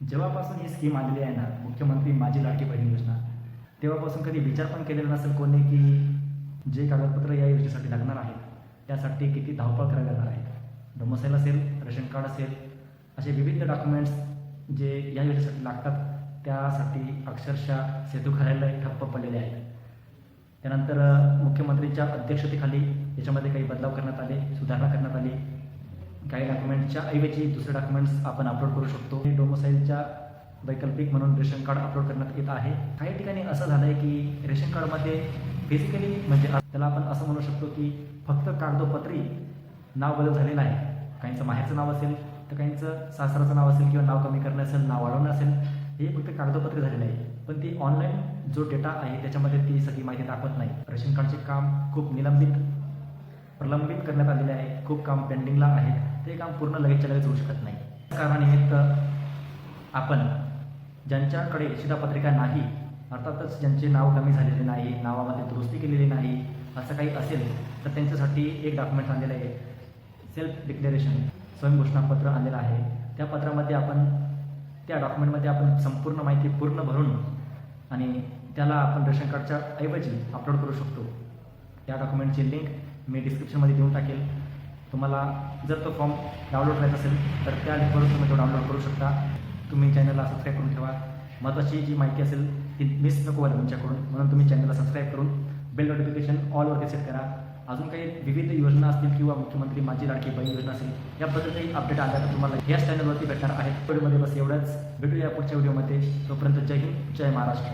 जेव्हापासून ही स्कीम आलेली आहे ना मुख्यमंत्री माझी लाडकी बहीण योजना तेव्हापासून कधी विचार पण केलेला नसेल कोणी की जे कागदपत्र या योजनेसाठी लागणार आहेत त्यासाठी किती धावपळ करावी लागणार आहे. डोमोसाईल असेल रेशन कार्ड असेल असे विविध डॉक्युमेंट्स जे या योजनेसाठी लागतात त्यासाठी अक्षरशः सेतू कार्यालय ठप्प पडलेले आहेत. त्यानंतर मुख्यमंत्रीच्या अध्यक्षतेखाली याच्यामध्ये काही बदलाव करण्यात आले सुधारणा करण्यात आली. काही डॉक्युमेंटच्या ऐवजी दुसरे डॉक्युमेंट्स आपण अपलोड करू शकतो. डोमोसाईलच्या वैकल्पिक म्हणून रेशन कार्ड अपलोड करण्यात येत आहे. काही ठिकाणी असं झालं आहे की रेशन कार्डमध्ये बेसिकली म्हणजे त्याला आपण असं म्हणू शकतो की फक्त कागदोपत्री नाव बदल झालेलं आहे. काहींचं माहेरचं नाव असेल तर काहींचं सासराचं नाव असेल किंवा नाव कमी करणं असेल नाव वाढवणं असेल हे फक्त कागदोपत्री झालेलं आहे. पण ती ऑनलाईन जो डेटा आहे त्याच्यामध्ये ती सगळी माहिती दाखवत नाही. रेशन कार्डचे काम खूप निलंबित प्रलंबित करण्यात आलेले आहे. खूप काम पेंडिंगला आहे ते काम पूर्ण लगेचच्या लगेच होऊ शकत नाही. कारणानिमित्त आपण ज्यांच्याकडे शिधापत्रिका नाही अर्थातच ज्यांचे नाव कमी झालेले नाही नावामध्ये दुरुस्ती केलेली नाही असं काही असेल तर त्यांच्यासाठी एक डॉक्युमेंट आणलेलं आहे. सेल्फ डिक्लेरेशन स्वयंघोषणापत्र आणलेलं आहे. त्या पत्रामध्ये आपण त्या डॉक्युमेंटमध्ये आपण संपूर्ण माहिती पूर्ण भरून आणि त्याला आपण रेशन कार्डच्या ऐवजी अपलोड करू शकतो. त्या डॉक्युमेंटची लिंक मी डिस्क्रिप्शनमध्ये देऊन टाकेल. तुम्हाला जर तो फॉर्म डाउनलोड करायचा असेल तर त्या लिंकवरून तुम्ही तो डाउनलोड करू शकता. तुम्ही चॅनलला सबस्क्राईब करून ठेवा. महत्त्वाची जी माहिती असेल ती मिस नको व्हायला तुमच्याकडून. म्हणून तुम्ही चॅनलला सबस्क्राईब करून बेल नोटिफिकेशन ऑलवरती सेट करा. अजून काही विविध योजना असतील किंवा मुख्यमंत्री माझी लाडकी बहीण योजना असेल याबद्दल काही अपडेट आल्या तर तुम्हाला याच चॅनलवरती भेटणार आहेत व्हिडिओमध्ये बस एवढंच. भेटूया पुढच्या व्हिडिओमध्ये तोपर्यंत जय हिंद जय महाराष्ट्र.